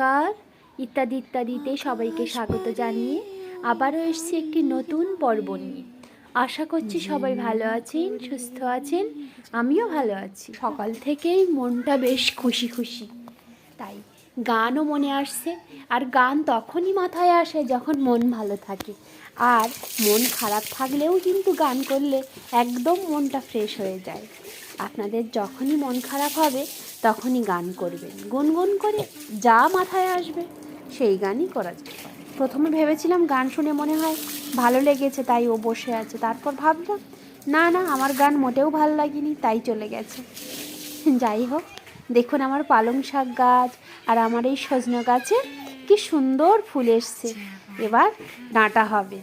নমস্কার। ইত্যাদি ইত্যাদিতে সবাইকে স্বাগত জানিয়ে আবারও এসছি একটি নতুন পর্ব নিয়ে। আশা করছি সবাই ভালো আছেন, সুস্থ আছেন, আমিও ভালো আছি। সকাল থেকেই মনটা বেশ খুশি খুশি। তাই গানও মনে আসছে, আর গান তখনই মাথায় আসে যখন মন ভালো থাকে। আর মন খারাপ থাকলেও কিন্তু গান করলে একদম মনটা ফ্রেশ হয়ে যায়। আপনাদের যখনই মন খারাপ হবে তখনই গান করবেন। গুনগুন করে যা মাথায় আসবে সেই গানই করা যায়। প্রথমে ভেবেছিলাম গান শুনে মনে হয় ভালো লেগেছে তাই ও বসে আছে। তারপর ভাবলাম না না আমার গান মোটেও ভালো লাগেনি তাই চলে গেছে। যাই হোক দেখুন আমার পালং শাক গাছ আর আমার এই সজনে গাছে কি সুন্দর ফুল এসছে। এবার ডাঁটা হবে।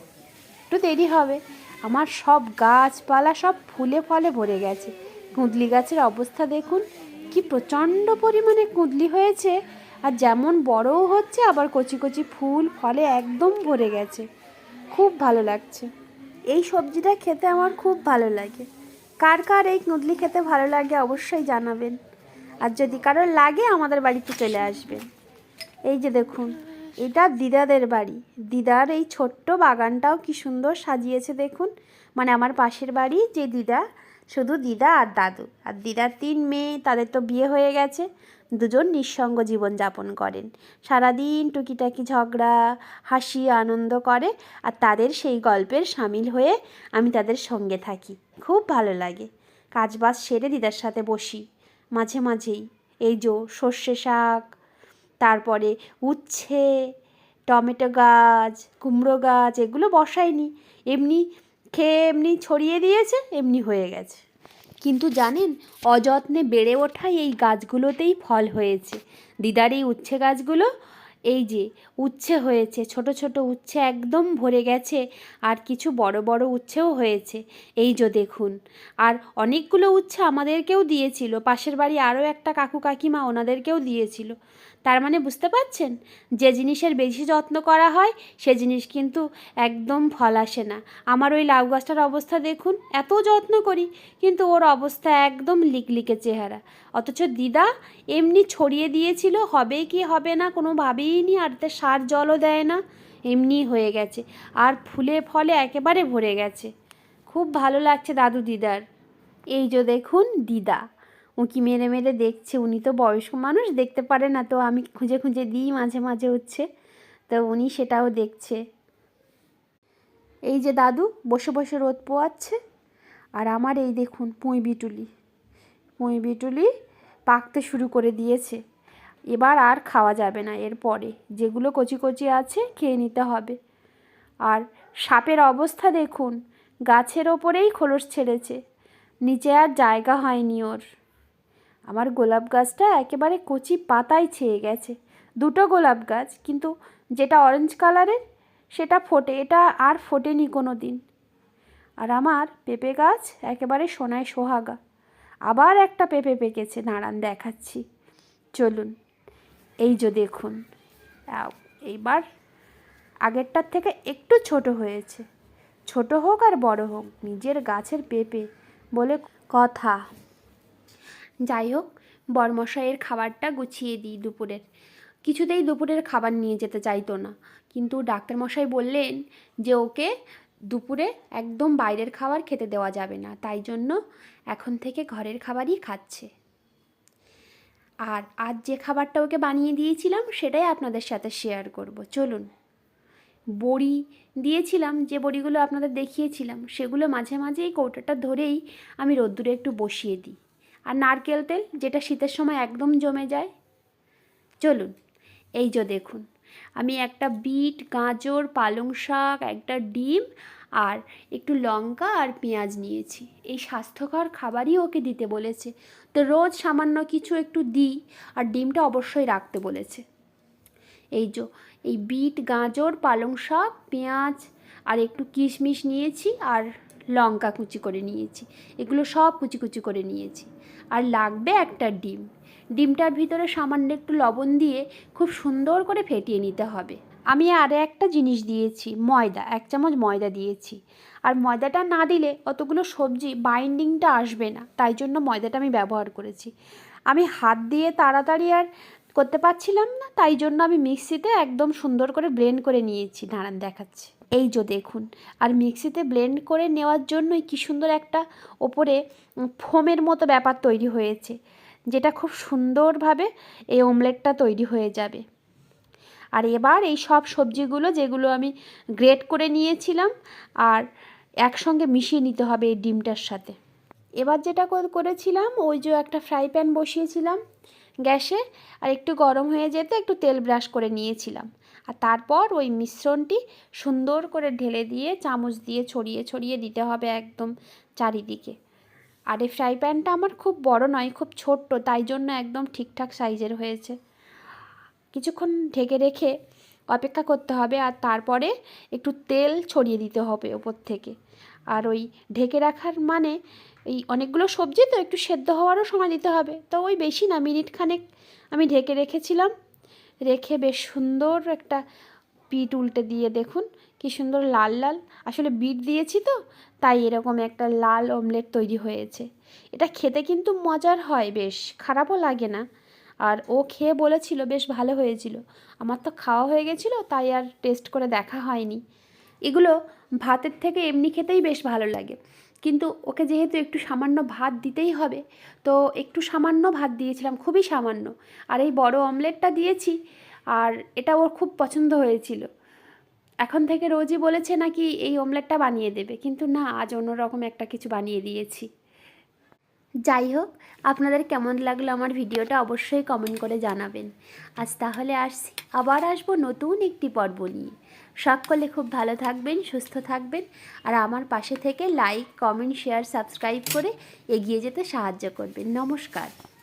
একটু দেরি হবে। আমার সব গাছপালা সব ফুলে ফলে ভরে গেছে। কুঁদলি গাছের অবস্থা দেখুন। কি প্রচণ্ড পরিমাণে কুঁদলি হয়েছে। আর যেমন বড়ও হচ্ছে, আবার কচি কচি ফুল, ফলে একদম ভরে গেছে। খুব ভালো লাগছে। এই সবজিটা খেতে আমার খুব ভালো লাগে। কার কার এই কুঁদলি খেতে ভালো লাগে অবশ্যই জানাবেন। আর যদি কারোর লাগে, আমাদের বাড়িতে চলে আসবেন। এই যে দেখুন, এটা দিদাদের বাড়ি। দিদার এই ছোট্ট বাগানটাও কি সুন্দর সাজিয়েছে দেখুন। মানে আমার পাশের বাড়ি যে দিদা শুধু দিদা আর দাদু। আর দিদার তিন মেয়ে, তাদের তো বিয়ে হয়ে গেছে। দুজন নিঃসঙ্গ জীবন যাপন করেন। সারাদিন টুকিটাকি ঝগড়া, হাসি, আনন্দ করে। আর তাদের সেই গল্পের সামিল হয়ে আমি তাদের সঙ্গে থাকি। খুব ভালো লাগে। কাজ কাজবাজ সেরে দিদার সাথে বসি। মাঝে মাঝেই এই যো সর্ষে শাক, তারপরে উচ্ছে, টমেটো গাছ, কুমড়ো গাছ, এগুলো বসাইনি। এমনি খেয়ে এমনি ছড়িয়ে দিয়েছে, এমনি হয়ে গেছে। কিন্তু জানেন, অযত্নে বেড়ে ওঠা এই গাছগুলোতেই ফল হয়েছে। দিদার এই উচ্ছে গাছগুলো, এই যে উচ্ছে হয়েছে, ছোট ছোট উচ্ছে একদম ভরে গেছে, আর কিছু বড় বড় উচ্ছেও হয়েছে। এই যে দেখুন, আর অনেকগুলো উচ্ছে আমাদেরকেও দিয়েছিল, পাশের বাড়ি আরও একটা কাকু কাকিমা ওনাদেরকেও দিয়েছিল। তার মানে বুঝতে পারছেন? যে জিনিসের বেশি যত্ন করা হয়, সে জিনিস কিন্তু একদম ফল আসে না। আমার ওই লাউ গাছটার অবস্থা দেখুন, এত যত্ন করি, কিন্তু ওর অবস্থা একদম লিকলিকে চেহারা। অথচ দিদা এমনি ছড়িয়ে দিয়েছিল, হবে কি হবে না কোনো ভাবেই নি, আর তে সার জলও দেয় না এমনি হয়ে গেছে। আর ফুলে ফলে একেবারে ভরে গেছে। খুব ভালো লাগছে দাদু দিদার। এই যে দেখুন দিদা। উঁকি মেরে মেরে দেখছে। উনি তো বয়স্ক মানুষ, দেখতে পারে না। তো আমি খুঁজে খুঁজে দিই মাঝে মাঝে হচ্ছে। তো উনি সেটাও দেখছে। এই যে দাদু, বসে বসে রোদ পোয়াচ্ছে। আর আমার এই দেখুন পুঁই বিটুলি। পুঁই বিটুলি পাকতে শুরু করে দিয়েছে। এবার আর খাওয়া যাবে না এরপরে যেগুলো কচি কচি আছে খেয়ে নিতে হবে। আর সাপের অবস্থা দেখুন, গাছের ওপরেই খোলস ছেড়েছে। নিচে আর জায়গা হয়নি ওর। আমার গোলাপ গাছটা একেবারে কচি পাতায় ছেয়ে গেছে। দুটো গোলাপ গাছ, কিন্তু যেটা অরেঞ্জ কালারের সেটা ফোটে, এটা আর ফোটেনি কোনো দিন আর আমার পেঁপে গাছ একেবারে সোনায় সোহাগা। আবার একটা পেঁপে পেকেছে দাঁড়ান দেখাচ্ছি। চলুন, এই যে দেখুন। এইবার আগেরটার থেকে একটু ছোট হয়েছে। ছোট হোক আর বড় হোক, নিজের গাছের পেঁপে বলে কথা। যাই হোক, বরমশাইয়ের খাবারটা গুছিয়ে দিই দুপুরের। কিছুতেই দুপুরের খাবার নিয়ে যেতে চাইতো না। কিন্তু ডাক্তারমশাই বললেন যে ওকে দুপুরে একদম বাইরের খাবার খেতে দেওয়া যাবে না, তাই জন্য এখন থেকে ঘরের খাবারই খাচ্ছে। আর আজ যে খাবারটা ওকে বানিয়ে দিয়েছিলাম, সেটাই আপনাদের সাথে শেয়ার করব। চলুন। বড়ি দিয়েছিলাম, যে বড়িগুলো আপনাদের দেখিয়েছিলাম, সেগুলো মাঝে মাঝে এই কৌটাটা ধরেই আমি রোদ্দুরে একটু বসিয়ে দিই। আর নারকেল তেল, যেটা শীতের সময় একদম জমে যায়। চলুন, এই যে দেখুন, আমি একটা বিট, গাজর, পালং শাক, একটা ডিম আর একটু লঙ্কা আর পেঁয়াজ নিয়েছি। এই স্বাস্থ্যকর খাবারই ওকে দিতে বলেছে। তো রোজ সামান্য কিছু একটু দিই আর ডিমটা অবশ্যই রাখতে বলেছে। এই যে, এই বিট, গাজর, পালং শাক, পেঁয়াজ আর একটু কিশমিশ নিয়েছি আর লঙ্কা কুচি করে নিয়েছি। এগুলো সব কুচি কুচি করে নিয়েছি। আর লাগবে একটা ডিম। ডিমটার ভিতরে সামান্য একটু লবণ দিয়ে খুব সুন্দর করে ফেটিয়ে নিতে হবে। আমি আর একটা জিনিস দিয়েছি, ময়দা, এক চামচ ময়দা দিয়েছি। আর ময়দাটা না দিলে অতগুলো সবজি বাইন্ডিংটা আসবে না, তাই জন্য ময়দাটা আমি ব্যবহার করেছি। আমি হাত দিয়ে তাড়াতাড়ি আর করতে পারছিলাম না, তাই জন্য আমি মিক্সিতে একদম সুন্দর করে ব্লেন্ড করে নিয়েছি। দাঁড়ান দেখাচ্ছি। এই যে দেখুন, আর মিক্সিতে ব্লেন্ড করে নেওয়ার জন্যই কি সুন্দর একটা ওপরে ফোমের মতো ব্যাপার তৈরি হয়েছে, যেটা খুব সুন্দরভাবে এই অমলেটটা তৈরি হয়ে যাবে। আর এবার এই সব সবজিগুলো যেগুলো আমি গ্রেট করে নিয়েছিলাম, আর একসঙ্গে মিশিয়ে নিতে হবে এই ডিমটার সাথে। এবার যেটা কর- করেছিলাম, ওই যে একটা ফ্রাই প্যান বসিয়েছিলাম গ্যাসে আর একটু গরম হয়ে যেতে একটু তেল ব্রাশ করে নিয়েছিলাম। আর তারপর ওই মিশ্রণটি সুন্দর করে ঢেলে দিয়ে চামচ দিয়ে ছড়িয়ে ছড়িয়ে দিতে হবে একদম চারিদিকে। আর এই ফ্রাই প্যানটা আমার খুব বড় নয়, খুব ছোট্ট, তাই জন্য একদম ঠিকঠাক সাইজের হয়েছে। কিছুক্ষণ ঢেকে রেখে অপেক্ষা করতে হবে আর তারপরে একটু তেল ছড়িয়ে দিতে হবে ওপর থেকে। আর ওই ঢেকে রাখার মানে এই অনেকগুলো সবজি তো একটু সেদ্ধ হওয়ারও সময় দিতে হবে। তো ওই বেশি না, মিনিট খানেক আমি ঢেকে রেখেছিলাম। রেখে বেশ সুন্দর একটা পিঠ উল্টে দিয়ে দেখুন, কি সুন্দর লাল লাল। আসলে বিট দিয়েছি তো, তাই এরকম একটা লাল অমলেট তৈরি হয়েছে। এটা খেতে কিন্তু মজার হয় বেশ, খারাপও লাগে না। আর ও খেয়ে বলেছিল, বেশ ভালো হয়েছিল। আমার তো খাওয়া হয়ে গেছিল, তাই আর টেস্ট করে দেখা হয়নি। এগুলো ভাতের থেকে এমনি খেতেই বেশ ভালো লাগে। কিন্তু ওকে যেহেতু একটু সামান্য ভাত দিতেই হবে, তো একটু সামান্য ভাত দিয়েছিলাম, খুবই সামান্য। আর এই বড় অমলেটটা দিয়েছি, আর এটা ওর খুব পছন্দ হয়েছিল। এখন থেকে রোজই বলেছে নাকি এই অমলেটটা বানিয়ে দেবে, কিন্তু না, আজ অন্যরকম একটা কিছু বানিয়ে দিয়েছি। যাই হোক, আপনাদের কেমন লাগল আমার ভিডিওটা অবশ্যই কমেন্ট করে জানাবেন। আজ তাহলে আসছি, আবার আসব নতুন একটি পর্ব নিয়ে। সকলে খুব ভালো থাকবেন, সুস্থ থাকবেন, আর আমার পাশে থেকে লাইক কমেন্ট শেয়ার সাবস্ক্রাইব করে এগিয়ে যেতে সাহায্য করবেন। নমস্কার।